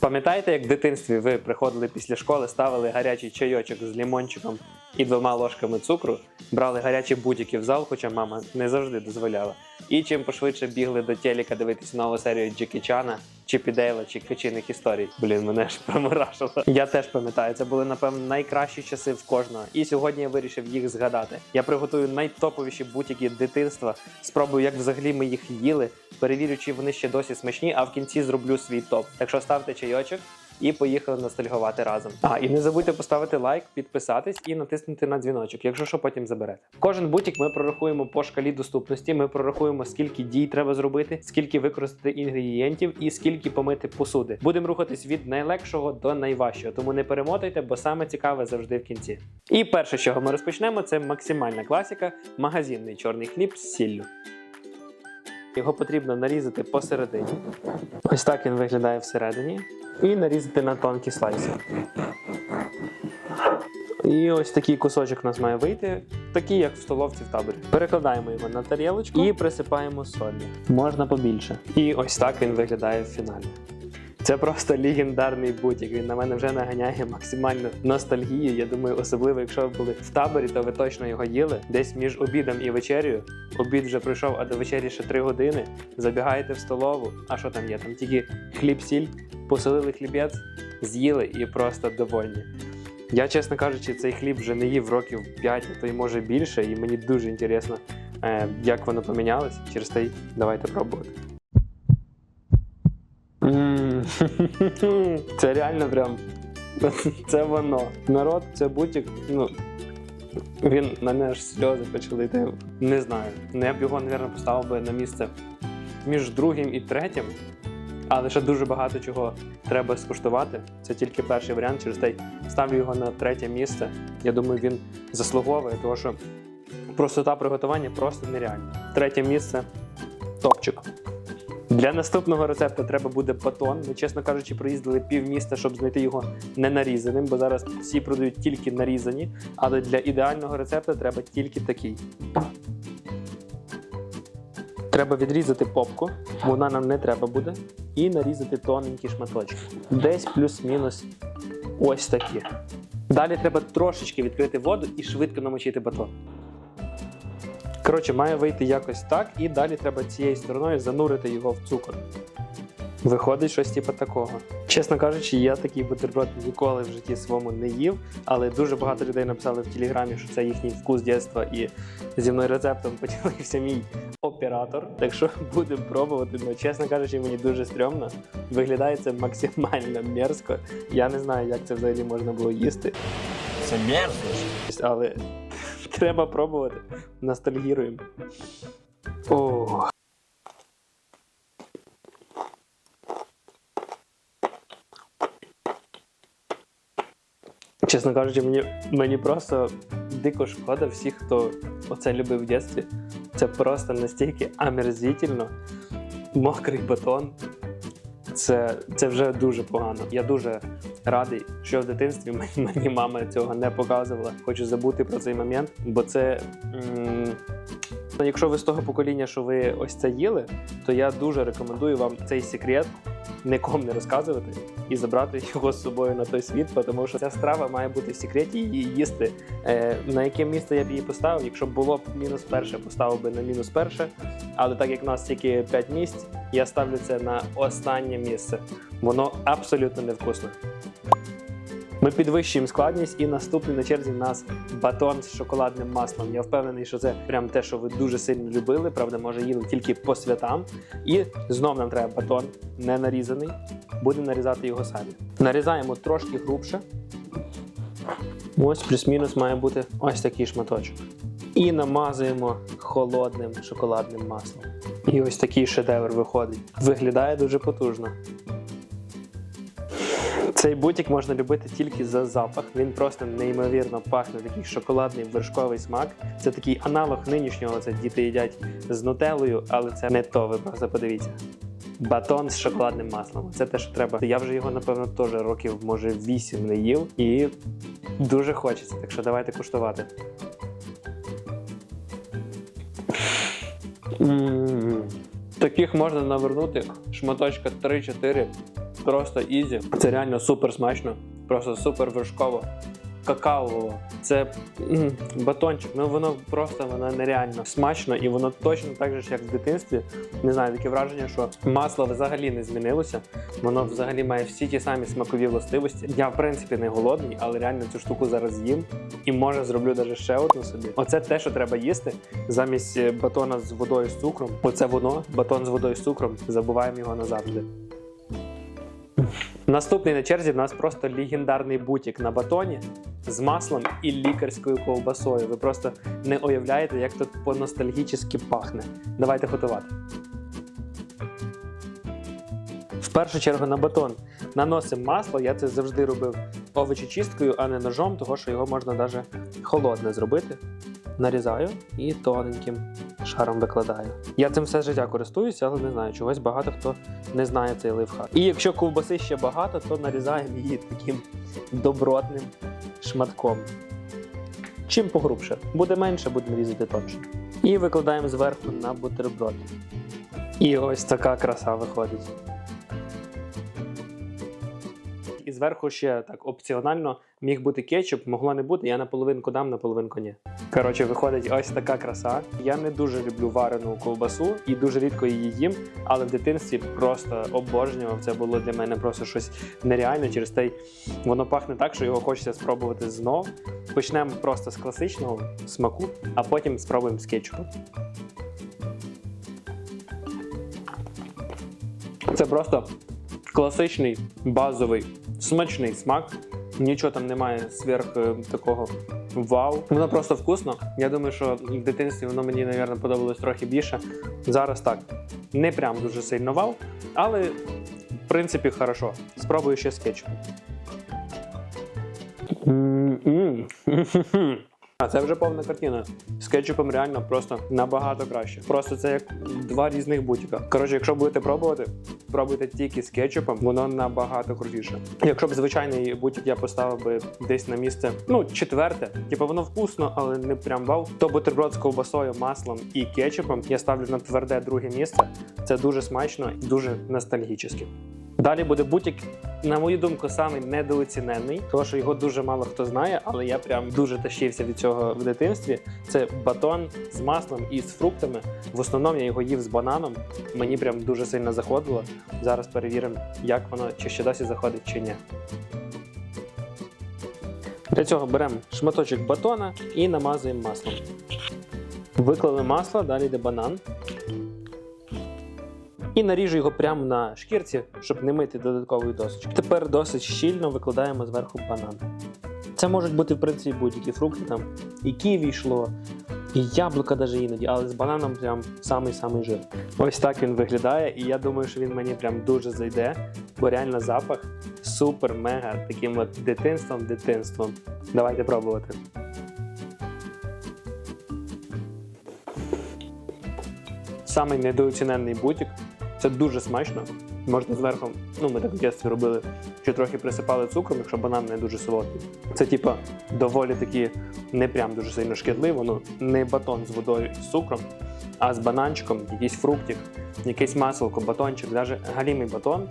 Пам'ятаєте, як в дитинстві ви приходили після школи, ставили гарячий чайочок з лімончиком і двома ложками цукру, брали гарячі будь-які в зал, хоча мама не завжди дозволяла. І чим пошвидше бігли до телека дивитися нову серію Джекі Чана, чи Дейла чи качиних історій. Блін, мене ж промурашило. Я теж пам'ятаю, це були напевно найкращі часи в кожного. І сьогодні я вирішив їх згадати. Я приготую найтоповіші будь-які дитинства. Спробую, як взагалі ми їх їли. Перевірю, чи вони ще досі смачні, а в кінці зроблю свій топ. Так що ставте чайочок. І поїхали ностальгувати разом. А і не забудьте поставити лайк, підписатись і натиснути на дзвіночок, якщо що потім заберете. Кожен бутік ми прорахуємо по шкалі доступності. Ми прорахуємо, скільки дій треба зробити, скільки використати інгредієнтів і скільки помити посуди. Будемо рухатись від найлегшого до найважчого, тому не перемотайте, бо саме цікаве завжди в кінці. І перше, чого ми розпочнемо, це максимальна класика магазинний чорний хліб з сіллю. Його потрібно нарізати посередині. Ось так він виглядає всередині. І нарізати на тонкі слайси. І ось такий кусочок у нас має вийти, такий, як в столовці в таборі. Перекладаємо його на тарілочку і присипаємо солі. Можна побільше. І ось так він виглядає в фіналі. Це просто легендарний бутік. Він на мене вже наганяє максимальну ностальгію. Я думаю, особливо, якщо ви були в таборі, то ви точно його їли. Десь між обідом і вечерею. Обід вже пройшов, а до вечері ще 3 години. Забігаєте в столову. А що там є? Там тільки хліб-сіль, посолили хлібець, з'їли і просто довольні. Я, чесно кажучи, цей хліб вже не їв років 5, а то й може більше, і мені дуже інтересно, е, як воно помінялось. Через те давайте пробувати. Це реально прям. Це воно. Народ, це бутік. Ну, він на мене аж сльози почали йти. Не знаю. Ну, я б його, мабуть, поставив би на місце між другим і третім. Але ще дуже багато чого треба скуштувати. Це тільки перший варіант. Через те ставлю його на третє місце. Я думаю, він заслуговує, тому що простота приготування просто нереальна. Третє місце топчик. Для наступного рецепту треба буде батон. Ми, чесно кажучи, проїздили пів міста, щоб знайти його не нарізаним, бо зараз всі продають тільки нарізані. Але для ідеального рецепту треба тільки такий. Треба відрізати попку, вона нам не треба буде, і нарізати тоненькі шматочки. Десь плюс-мінус ось такі. Далі треба трошечки відкрити воду і швидко намочити батон. Коротше, має вийти якось так, і далі треба цією стороною занурити його в цукор. Виходить щось типу такого. Чесно кажучи, я такий бутерброд ніколи в житті своєму не їв, але дуже багато людей написали в телеграмі, що це їхній вкус дитинства, і зі мною рецептом поділився мій оператор. Так що будемо пробувати. Ну, чесно кажучи, мені дуже стрьомно. Виглядає це максимально мерзко. Я не знаю, як це взагалі можна було їсти, Це мерзость. але треба пробувати. Ностальгіруємо. О. Чесно кажучи, мені, мені просто дико шкода всіх, хто оце любив в дитинстві. Це просто настільки омерзительно. Мокрий батон. Це, це вже дуже погано. Я дуже радий, що в дитинстві мені, мама цього не показувала. Хочу забути про цей момент, бо це. М- Якщо ви з того покоління, що ви ось це їли, то я дуже рекомендую вам цей секрет нікому не розказувати і забрати його з собою на той світ, тому що ця страва має бути в секреті і їсти. Е, на яке місце я б її поставив? Якщо було б мінус перше, поставив би на мінус перше. Але так як в нас тільки 5 місць, я ставлю це на останнє місце. Воно абсолютно невкусне. Ми підвищуємо складність, і наступний на черзі в нас батон з шоколадним маслом. Я впевнений, що це прям те, що ви дуже сильно любили. Правда, може їли тільки по святам. І знов нам треба батон не нарізаний. Будемо нарізати його самі. Нарізаємо трошки грубше. Ось плюс-мінус має бути ось такий шматочок. І намазуємо холодним шоколадним маслом. І ось такий шедевр виходить. Виглядає дуже потужно. Цей бутик можна любити тільки за запах. Він просто неймовірно пахне, такий шоколадний вершковий смак. Це такий аналог нинішнього. Це діти їдять з нутеллою, але це не то. Ви просто подивіться. Батон з шоколадним маслом. Це те, що треба. Я вже його, напевно, теж років, може, 8 не їв, і дуже хочеться. Так що давайте куштувати. Таких можна навернути шматочка 3-4 просто ізі. Це реально супер смачно, просто супер вершково. Какао, це батончик. Ну воно просто воно нереально смачно, і воно точно так же, як в дитинстві. Не знаю, таке враження, що масло взагалі не змінилося. Воно взагалі має всі ті самі смакові властивості. Я в принципі не голодний, але реально цю штуку зараз їм і може зроблю навіть ще одну собі. Оце те, що треба їсти замість батона з водою з цукром. Оце воно, батон з водою з цукром. Забуваємо його назавжди. Наступний на черзі в нас просто легендарний бутік на батоні з маслом і лікарською ковбасою. Ви просто не уявляєте, як тут по-ностальгічески пахне. Давайте готувати. В першу чергу на батон наносимо масло. Я це завжди робив овочечисткою, а не ножом, тому що його можна навіть холодне зробити. Нарізаю і тоненьким шаром викладаю. Я цим все життя користуюся, але не знаю, чогось багато хто не знає цей лайфхак. І якщо ковбаси ще багато, то нарізаємо її таким добротним шматком. Чим погрубше. Буде менше, будемо різати тонше. І викладаємо зверху на бутерброд. І ось така краса виходить. Зверху ще так опціонально міг бути кетчуп, могло не бути. Я наполовинку дам, наполовинку ні. Коротше, виходить ось така краса. Я не дуже люблю варену ковбасу і дуже рідко її їм, але в дитинстві просто обожнював. Це було для мене просто щось нереальне. Через те воно пахне так, що його хочеться спробувати знов. Почнемо просто з класичного смаку, а потім спробуємо з кетчупом. Це просто класичний, базовий, смачний смак. Нічого там немає сверх е, такого вау. Воно просто вкусно. Я думаю, що в дитинстві воно мені, мабуть, подобалось трохи більше. Зараз так. Не прям дуже сильно вау, але в принципі хорошо. Спробую ще з кетчупом. А це вже повна картина. З кетчупом реально просто набагато краще. Просто це як два різних бутіка. Коротше, якщо будете пробувати, пробуйте тільки з кетчупом, воно набагато крутіше. Якщо б звичайний бутік я поставив би десь на місце, ну, четверте, типу воно вкусно, але не прям вау. То бутерброд з ковбасою, маслом і кетчупом я ставлю на тверде друге місце. Це дуже смачно і дуже ностальгічно. Далі буде бутік, на мою думку, самий недооцінений, тому що його дуже мало хто знає, але я прям дуже тащився від цього в дитинстві. Це батон з маслом і з фруктами. В основному я його їв з бананом. Мені прям дуже сильно заходило. Зараз перевіримо, як воно чи ще досі заходить, чи ні. Для цього беремо шматочок батона і намазуємо маслом. Виклали масло, далі йде банан. І наріжу його прямо на шкірці, щоб не мити додатковою досочкою. Тепер досить щільно викладаємо зверху банан. Це можуть бути, в принципі, будь-які фрукти, там і ківі йшло, і яблука навіть іноді, але з бананом прям самий-самий жир. Ось так він виглядає, і я думаю, що він мені прям дуже зайде, бо реально запах супер-мега таким от дитинством, дитинством. Давайте пробувати. Самий недооцінений бутік. Це дуже смачно. Можна зверху, ну ми так в дітстві робили, що трохи присипали цукром, якщо банан не дуже солодкий. Це типа доволі таки не прям дуже сильно шкідливо. Ну не батон з водою і з цукром, а з бананчиком, якийсь фруктик, якесь масло, батончик, навіть галімий батон.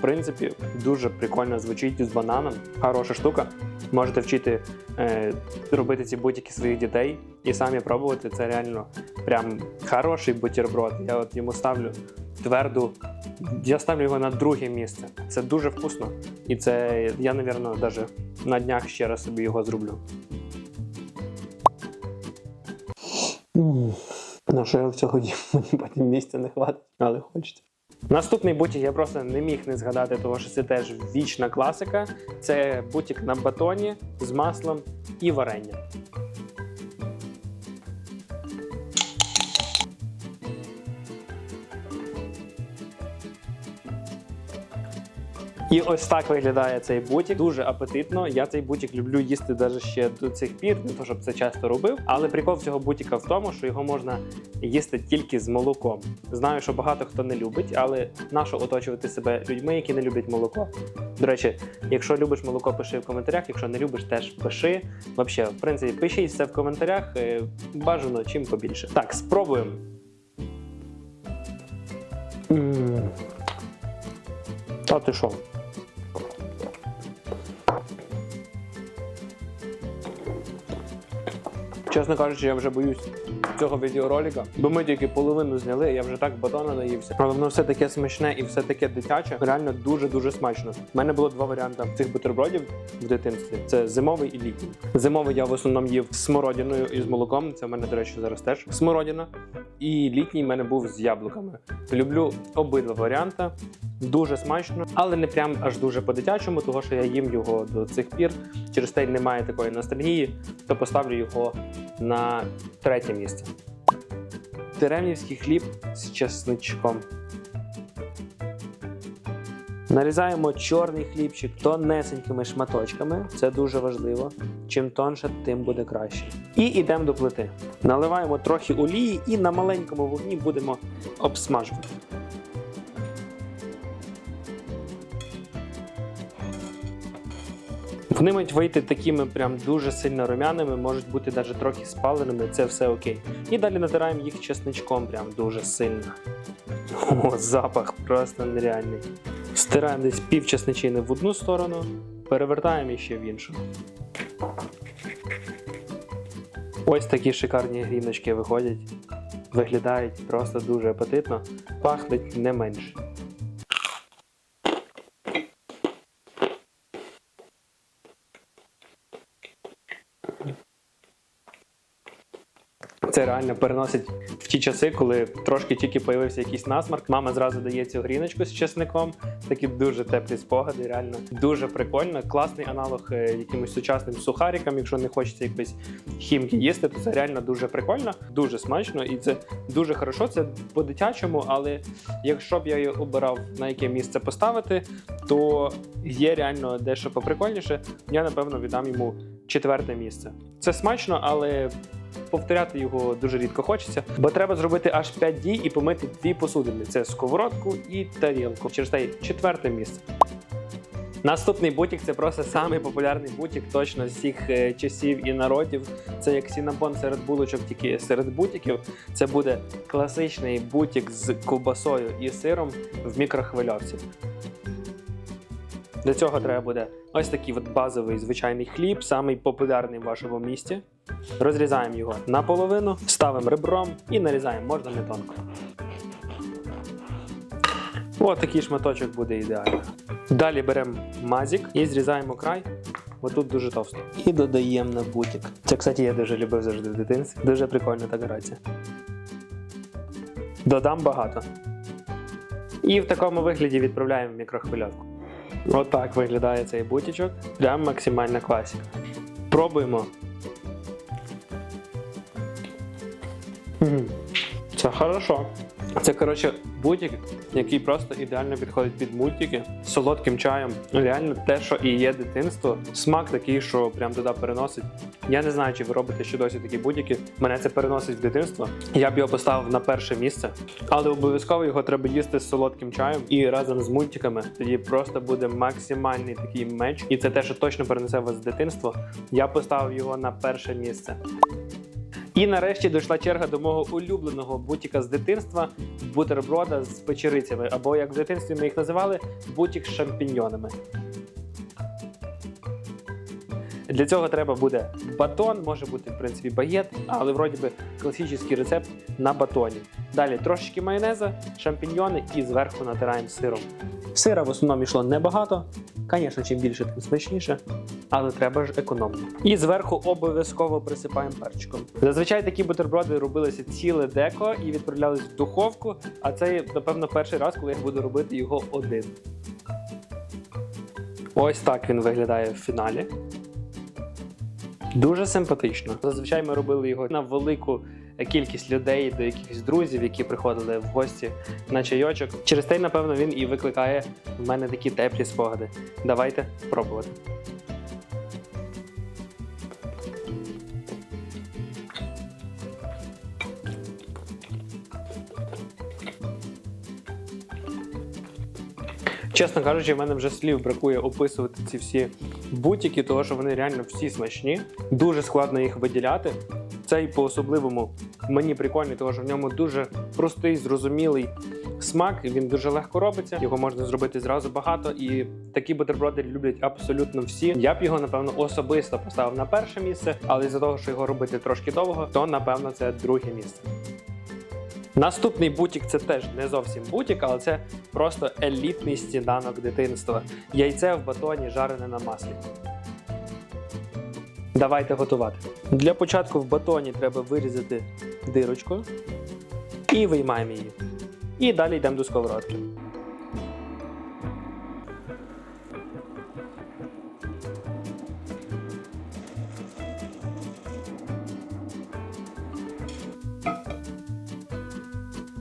В принципі, дуже прикольно звучить з бананом. Хороша штука. Можете вчити е, робити ці бутики своїх дітей і самі пробувати. Це реально прям хороший бутерброд. Я от йому ставлю тверду. Я ставлю його на друге місце. Це дуже вкусно. І це я, напевно, навіть на днях ще раз собі його зроблю. Ну, що я всього їм, мені потім місця не хватить, але хочеться. Наступний бутік я просто не міг не згадати, тому що це теж вічна класика. Це бутік на батоні з маслом і варенням. І ось так виглядає цей бутік. Дуже апетитно. Я цей бутік люблю їсти навіть ще до цих пір, не то щоб це часто робив. Але прикол цього бутіка в тому, що його можна їсти тільки з молоком. Знаю, що багато хто не любить, але нащо оточувати себе людьми, які не люблять молоко. До речі, якщо любиш молоко, пиши в коментарях. Якщо не любиш, теж пиши. Взагалі, в принципі, пишіть все в коментарях. е, Бажано чим побільше. Так, спробуємо. Та ти що? Чесно кажучи, я вже боюсь цього відеоролика, бо ми тільки половину зняли, я вже так батона наївся. Але воно все таке смачне і все таке дитяче. Реально дуже-дуже смачно. У мене було два варіанти цих бутербродів в дитинстві: це зимовий і літній. Зимовий я в основному їв з смородиною і з молоком. Це в мене, до речі, зараз теж смородина. І літній в мене був з яблуками. Люблю обидва варіанти. Дуже смачно, але не прям аж дуже по-дитячому, тому що я їм його до цих пір. Через те немає такої ностальгії, то поставлю його на третє місце. Теремнівський хліб з чесничком. Нарізаємо чорний хлібчик тонесенькими шматочками. Це дуже важливо. Чим тонше, тим буде краще. І йдемо до плити. Наливаємо трохи олії і на маленькому вогні будемо обсмажувати. Вони мають вийти такими прям дуже сильно румяними, можуть бути навіть трохи спаленими, це все окей. І далі натираємо їх чесничком прям дуже сильно. О, запах просто нереальний. Стираємо десь пів чесничини в одну сторону, перевертаємо ще в іншу. Ось такі шикарні гріночки виходять. Виглядають просто дуже апетитно, пахнуть не менше. Це реально переносить в ті часи, коли трошки тільки появився якийсь насмарк. Мама зразу дає цю гріночку з чесником. Такі дуже теплі спогади, реально дуже прикольно. Класний аналог е, якимось сучасним сухарикам. Якщо не хочеться якоїсь хімки їсти, то це реально дуже прикольно, дуже смачно і це дуже хорошо. Це по-дитячому, але якщо б я його обирав на яке місце поставити, то є реально дещо поприкольніше. Я напевно віддам йому четверте місце. Це смачно, але повторяти його дуже рідко хочеться, бо треба зробити аж 5 дій і помити дві посудини: це сковородку і тарілку. Через те четверте місце. Наступний бутік це просто самий популярний бутік точно з всіх е, часів і народів. Це як сінабон серед булочок, тільки серед бутіків. Це буде класичний бутік з ковбасою і сиром в мікрохвильовці. Для цього треба буде ось такий от базовий звичайний хліб, самий популярний в вашому місті. Розрізаємо його наполовину, ставимо ребром і нарізаємо, можна не тонко. Ось такий шматочок буде ідеально. Далі беремо мазік і зрізаємо край. Отут дуже товсто. І додаємо на бутик. Це, кстати, я дуже любив завжди в дитинстві. Дуже прикольна така грація. Додам багато. І в такому вигляді відправляємо в мікрохвильовку. Отак виглядає цей бутічок. Прям максимальна класика. Пробуємо. Це хорошо. Це, коротше, бутик, який просто ідеально підходить під мультики з солодким чаєм. Реально те, що і є дитинство. Смак такий, що прям туди переносить. Я не знаю, чи ви робите ще досі такі будь-які. Мене це переносить в дитинство. Я б його поставив на перше місце, але обов'язково його треба їсти з солодким чаєм і разом з мультиками. Тоді просто буде максимальний такий меч. І це те, що точно перенесе вас в дитинство. Я поставив його на перше місце. І нарешті дійшла черга до мого улюбленого бутіка з дитинства бутерброда з печерицями, або як в дитинстві ми їх називали, бутік з шампіньйонами. Для цього треба буде батон, може бути в принципі багет, але вроді би класичний рецепт на батоні. Далі трошечки майонеза, шампіньйони і зверху натираємо сиром. Сира в основному йшло небагато. Звісно, чим більше, тим смачніше, але треба ж економно. І зверху обов'язково присипаємо перчиком. Зазвичай такі бутерброди робилися ціле деко і відправлялись в духовку. А це, напевно, перший раз, коли я буду робити його один. Ось так він виглядає в фіналі. Дуже симпатично. Зазвичай ми робили його на велику кількість людей, до якихось друзів, які приходили в гості на чайочок. Через те, напевно, він і викликає в мене такі теплі спогади. Давайте пробувати. Чесно кажучи, в мене вже слів бракує описувати ці всі бутики, тому що вони реально всі смачні. Дуже складно їх виділяти. Цей по-особливому мені прикольний, тому що в ньому дуже простий, зрозумілий смак. Він дуже легко робиться. Його можна зробити зразу багато, і такі бутерброди люблять абсолютно всі. Я б його напевно особисто поставив на перше місце, але з-за того, що його робити трошки довго, то напевно це друге місце. Наступний бутік це теж не зовсім бутік, але це просто елітний сніданок дитинства. Яйце в батоні жарене на маслі. Давайте готувати. Для початку в батоні треба вирізати дирочку і виймаємо її. І далі йдемо до сковородки.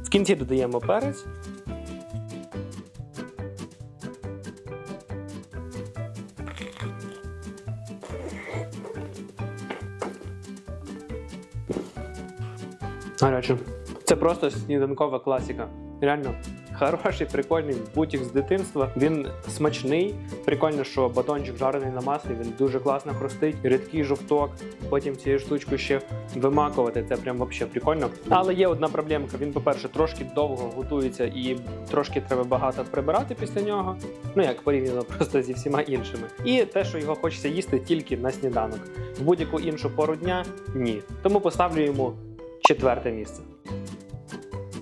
Кінці додаємо перець. Гаряче. Це просто сніданкова класіка. Реально хороший, прикольний бутік з дитинства. Він смачний. Прикольно, що батончик жарений на маслі, він дуже класно хрустить. Рідкий жовток. Потім цією штучкою ще вимакувати. Це прям вообще прикольно. Але є одна проблемка. Він, по-перше, трошки довго готується і трошки треба багато прибирати після нього. Ну як порівняно просто зі всіма іншими. І те, що його хочеться їсти тільки на сніданок. В будь-яку іншу пору дня ні. Тому поставлю йому четверте місце.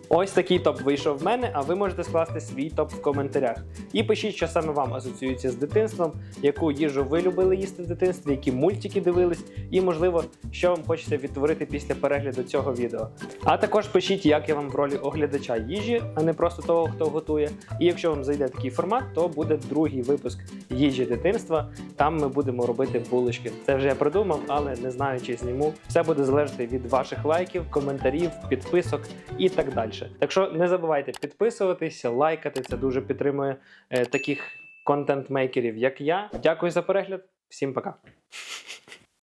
Ось такий топ вийшов в мене, а ви можете скласти свій топ в коментарях. І пишіть, що саме вам асоціюється з дитинством, яку їжу ви любили їсти в дитинстві, які мультики дивились, і, можливо, що вам хочеться відтворити після перегляду цього відео. А також пишіть, як я вам в ролі оглядача їжі, а не просто того, хто готує. І якщо вам зайде такий формат, то буде другий випуск їжі дитинства. Там ми будемо робити булочки. Це вже я придумав, але не знаю, чи зніму. Все буде залежати від ваших лайків, коментарів, підписок і так далі. Так що не забувайте підписуватися, лайкати. Це дуже підтримує е, таких контент-мейкерів, як я. Дякую за перегляд. Всім пока.